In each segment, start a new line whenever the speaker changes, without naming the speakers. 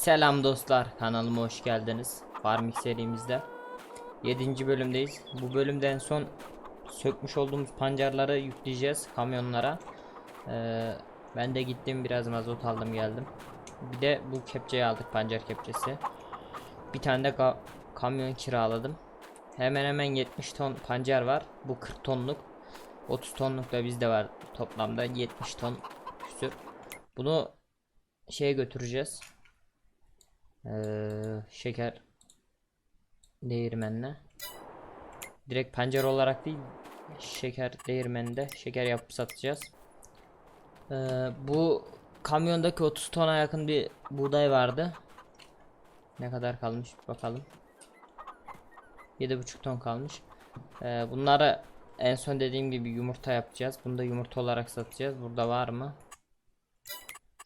Selam dostlar kanalıma hoş geldiniz. Farming serimizde 7. bölümdeyiz. Bu bölümden son sökmüş olduğumuz pancarları yükleyeceğiz kamyonlara. Ee, Ben de gittim biraz mazot aldım geldim. Bir de bu kepçeyi aldık pancar kepçesi. Bir tane de ka- kamyon kiraladım. Hemen hemen 70 ton pancar var. Bu 40 tonluk 30 tonluk da bizde var. Toplamda 70 ton küsür. Bunu şeye götüreceğiz ee, şeker değirmenine. Direkt pencere olarak değil şeker değirmeninde şeker yapıp satacağız. Ee, bu kamyondaki 30 tona yakın bir buğday vardı. Ne kadar kalmış bakalım. 7,5 ton kalmış. Ee, bunları en son dediğim gibi yumurta yapacağız. Bunu da yumurta olarak satacağız. Burada var mı?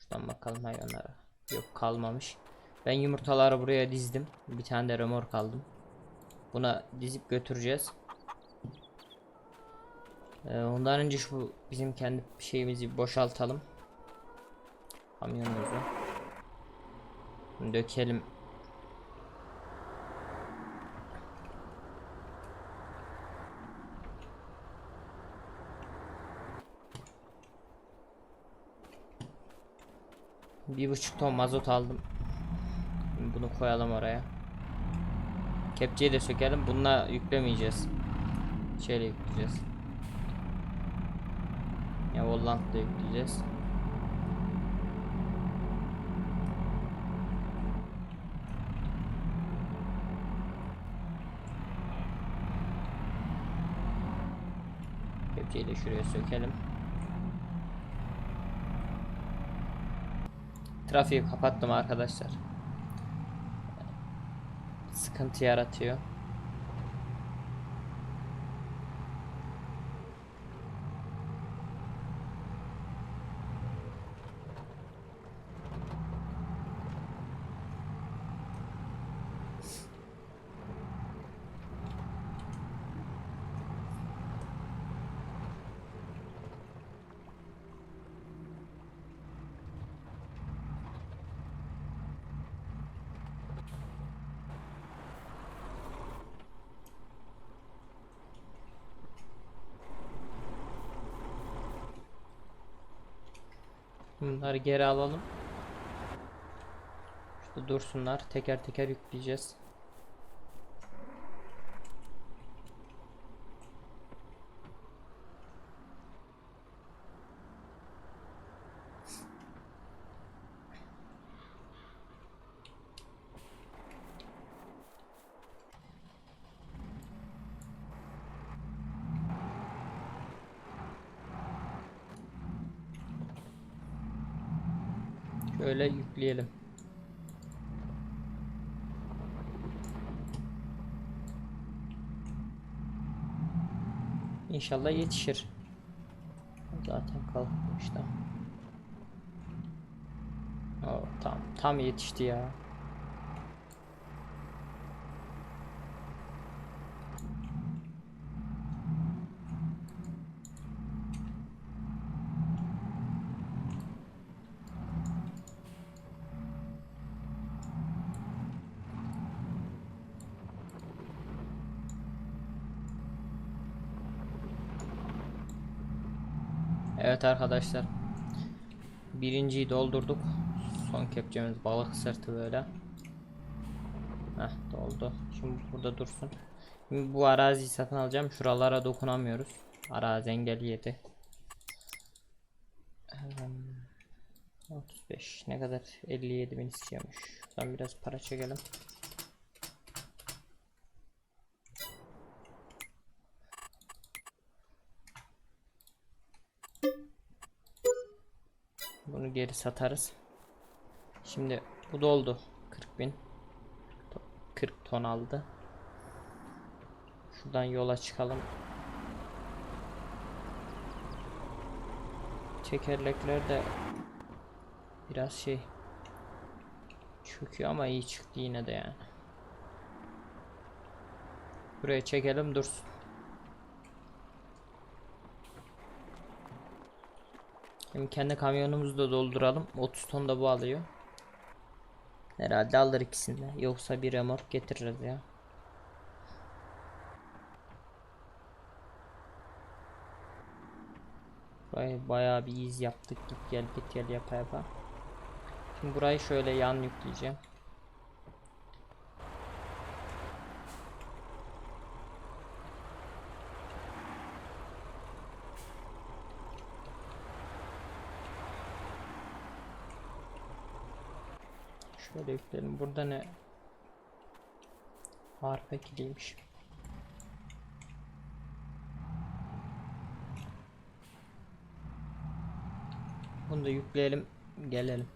Şuradan bakalım hayvanlara. Yok kalmamış ben yumurtaları buraya dizdim. Bir tane de remork aldım. Buna dizip götüreceğiz. Ee, ondan önce şu bizim kendi şeyimizi boşaltalım. Kamyonumuzu. Dökelim. Bir buçuk ton mazot aldım. Bunu koyalım oraya. Kepçeyi de sökelim. Bununla yüklemeyeceğiz. Şeyle yükleyeceğiz. Ya Volant'la yükleyeceğiz. Kepçeyi de şuraya sökelim. Trafiği kapattım arkadaşlar Can't hunt Tiara too. Bunları geri alalım. Şurada dursunlar. Teker teker yükleyeceğiz. Şöyle yükleyelim. İnşallah yetişir. Zaten kalkmış da. Oo, tam tam yetişti ya. Evet arkadaşlar. Birinciyi doldurduk. Son kepçemiz balık sırtı böyle. Heh doldu. Şimdi burada dursun. Şimdi bu araziyi satın alacağım. Şuralara dokunamıyoruz. Arazi. Hmm, 35 ne kadar 57 bin istiyormuş. Şuradan biraz para çekelim. Bunu geri satarız. Şimdi bu doldu. 40 bin. 40 ton aldı. Şuradan yola çıkalım. Tekerlekler de biraz şey çöküyor ama iyi çıktı yine de yani. Buraya çekelim dursun. Hem kendi kamyonumuzu da dolduralım. 30 ton da bu alıyor. Herhalde alır ikisini de. Yoksa bir remork getiririz ya. Burayı bayağı bir iz yaptık. Git gel git gel yapa yapa. Şimdi burayı şöyle yan yükleyeceğim. Şöyle yükleyelim. Burada ne? Harp ekiliymiş. Bunu da yükleyelim. Gelelim.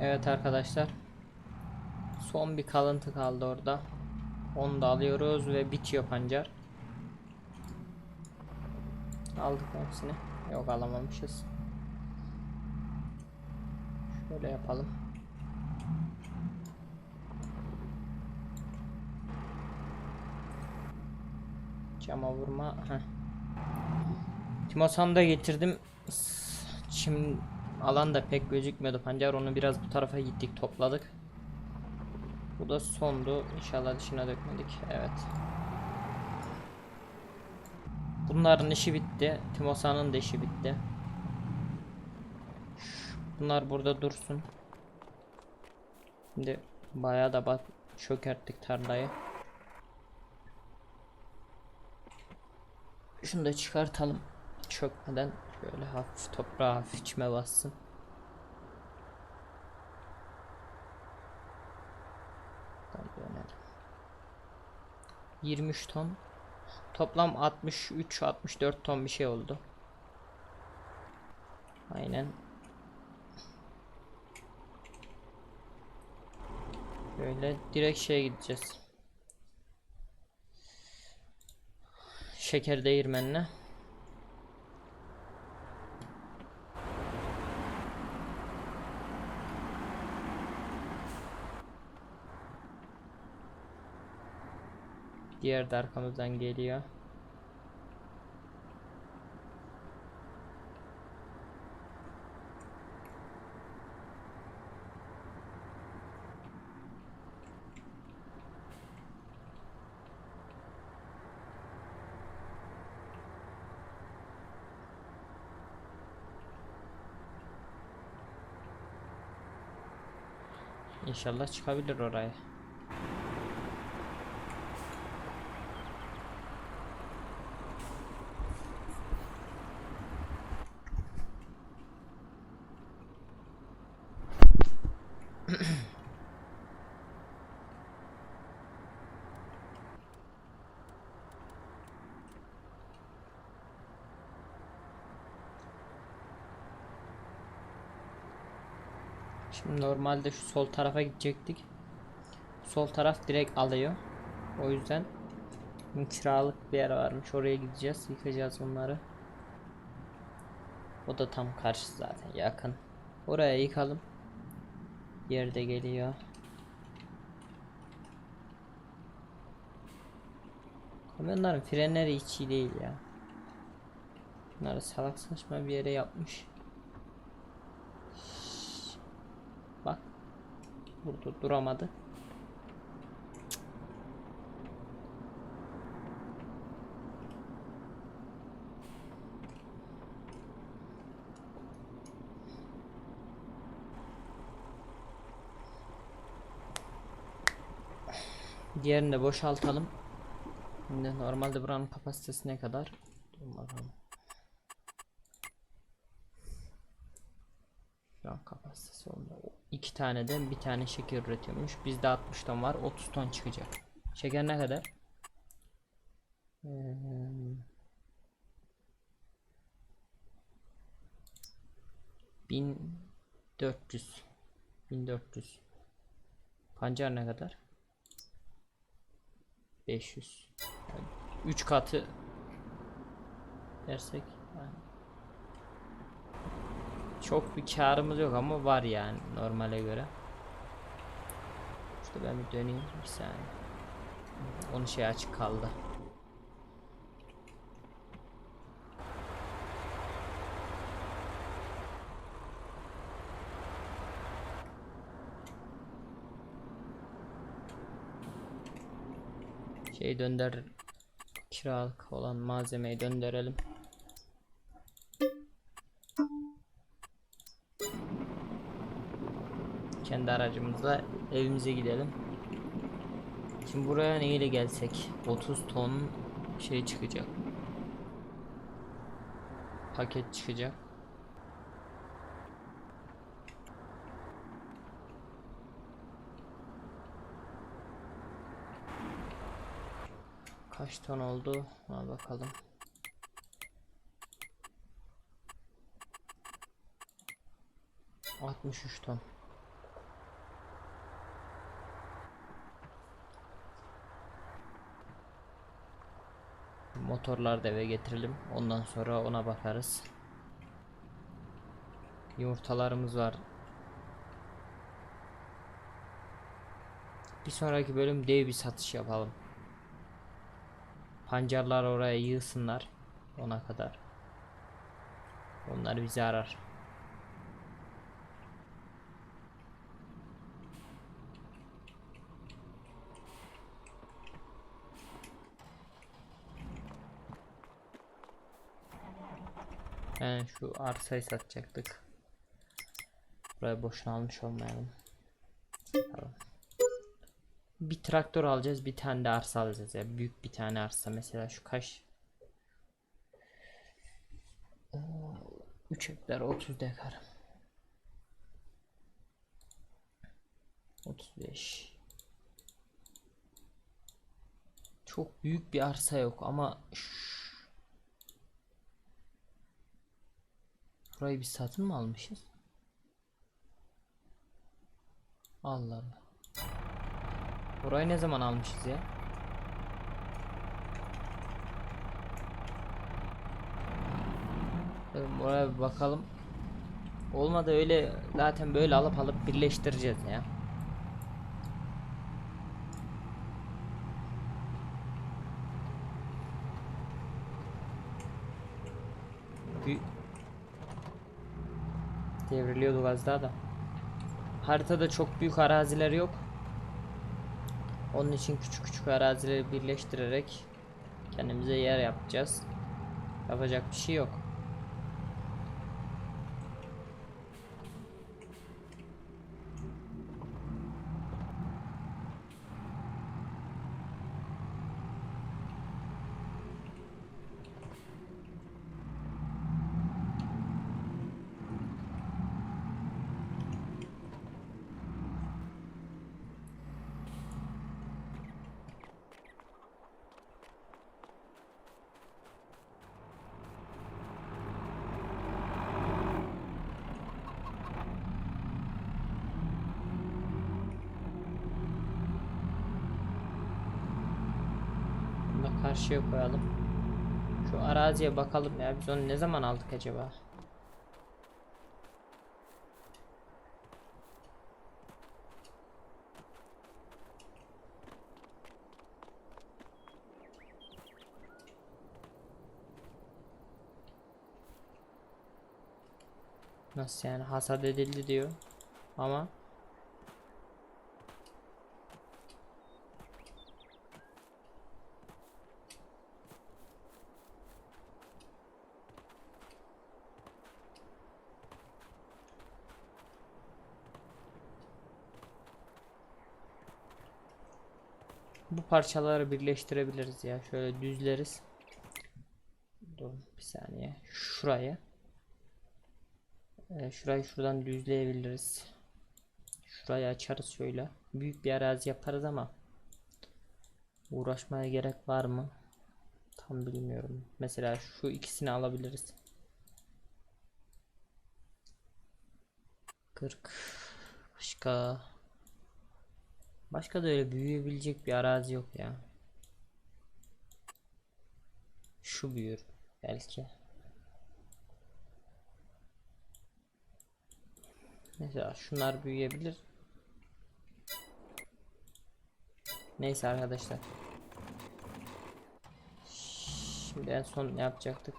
Evet arkadaşlar. Son bir kalıntı kaldı orada. Onu da alıyoruz ve bitiyor pancar. Aldık hepsini. Yok alamamışız. Şöyle yapalım. Cama vurma. Heh. Timosan'ı da getirdim. Çim alan da pek gözükmüyordu pancar. Onu biraz bu tarafa gittik topladık. Bu da sondu. İnşallah dışına dökmedik. Evet. Bunların işi bitti. Timosa'nın da işi bitti. Bunlar burada dursun. Şimdi bayağı da bak çökerttik tarlayı. Şunu da çıkartalım. Çökmeden şöyle hafif toprağa hafif içime bassın. Dönelim. 23 ton. Toplam 63-64 ton bir şey oldu. Aynen. Böyle direkt şeye gideceğiz. Şeker değirmenine. Diğer de arkamızdan geliyor. İnşallah çıkabilir oraya. Şimdi normalde şu sol tarafa gidecektik. Sol taraf direkt alıyor. O yüzden kiralık bir yer varmış. Oraya gideceğiz. Yıkacağız bunları. O da tam karşı zaten yakın. Oraya yıkalım. Yerde geliyor. Kamyonların frenleri hiç iyi değil ya. Bunları salak saçma bir yere yapmış. Burada duramadı. Diğerini de boşaltalım. Şimdi normalde buranın kapasitesi ne kadar? Dur bakalım. Şu an kapasitesi onda. O İki taneden bir tane şeker üretiyormuş. Bizde 60 ton var. 30 ton çıkacak. Şeker ne kadar? Hmm. 1400 1400 Pancar ne kadar? 500 3 katı dersek yani çok bir karımız yok ama var yani normale göre. İşte ben bir döneyim bir saniye. Onun şey açık kaldı. Şey dönder kiralık olan malzemeyi döndürelim. Kendi aracımızla evimize gidelim. Şimdi buraya neyle gelsek 30 ton şey çıkacak. Paket çıkacak. Kaç ton oldu? Ona bakalım. Altmış üç ton. Motorları da eve getirelim. Ondan sonra ona bakarız. Yumurtalarımız var. Bir sonraki bölüm dev bir satış yapalım. Pancarlar oraya yığsınlar. Ona kadar. Onlar bizi arar. Yani şu arsayı satacaktık. Burayı boşuna almış olmayalım. Tamam. Bir traktör alacağız, bir tane de arsa alacağız ya. Büyük bir tane arsa mesela şu kaç? 3 hektar 30 dekar. 35. Çok büyük bir arsa yok ama şş- Burayı bir satın mı almışız? Allah Allah. Burayı ne zaman almışız ya? Buraya bir bakalım. Olmadı öyle zaten böyle alıp alıp birleştireceğiz ya. Büyük Devriliyordu az daha da. Haritada çok büyük araziler yok. Onun için küçük küçük arazileri birleştirerek kendimize yer yapacağız. Yapacak bir şey yok. Bunu da karşıya koyalım. Şu araziye bakalım ya biz onu ne zaman aldık acaba? Nasıl yani hasat edildi diyor. Ama Bu parçaları birleştirebiliriz ya. Şöyle düzleriz. Dur bir saniye. Şurayı. Ee, şurayı şuradan düzleyebiliriz. Şurayı açarız şöyle. Büyük bir arazi yaparız ama uğraşmaya gerek var mı? Tam bilmiyorum. Mesela şu ikisini alabiliriz. 40 başka başka da öyle büyüyebilecek bir arazi yok ya. Şu büyür belki. Mesela şunlar büyüyebilir. Neyse arkadaşlar. Şimdi en son ne yapacaktık?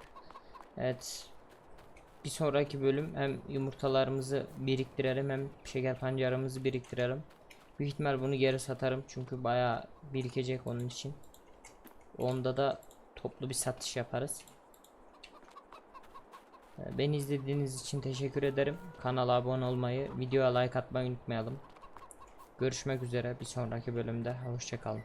Evet. Bir sonraki bölüm hem yumurtalarımızı biriktirelim hem şeker pancarımızı biriktirelim. Büyük ihtimal bunu geri satarım çünkü bayağı birikecek onun için. Onda da toplu bir satış yaparız. Ee, Beni izlediğiniz için teşekkür ederim. Kanala abone olmayı, videoya like atmayı unutmayalım. Görüşmek üzere bir sonraki bölümde. Hoşçakalın.